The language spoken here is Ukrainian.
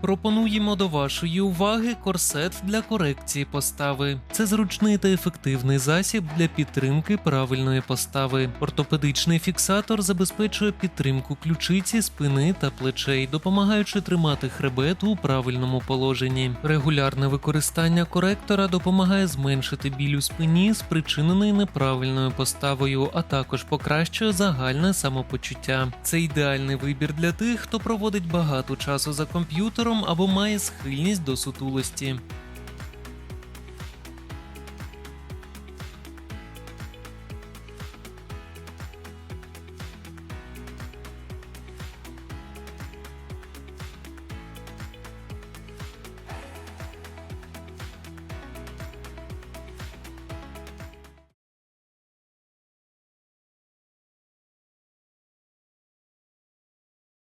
Пропонуємо до вашої уваги корсет для корекції постави. Це зручний та ефективний засіб для підтримки правильної постави. Ортопедичний фіксатор забезпечує підтримку ключиці, спини та плечей, допомагаючи тримати хребет у правильному положенні. Регулярне використання коректора допомагає зменшити біль у спині, спричинений неправильною поставою, а також покращує загальне самопочуття. Це ідеальний вибір для тих, хто проводить багато часу за комп'ютером або має схильність до сутулості.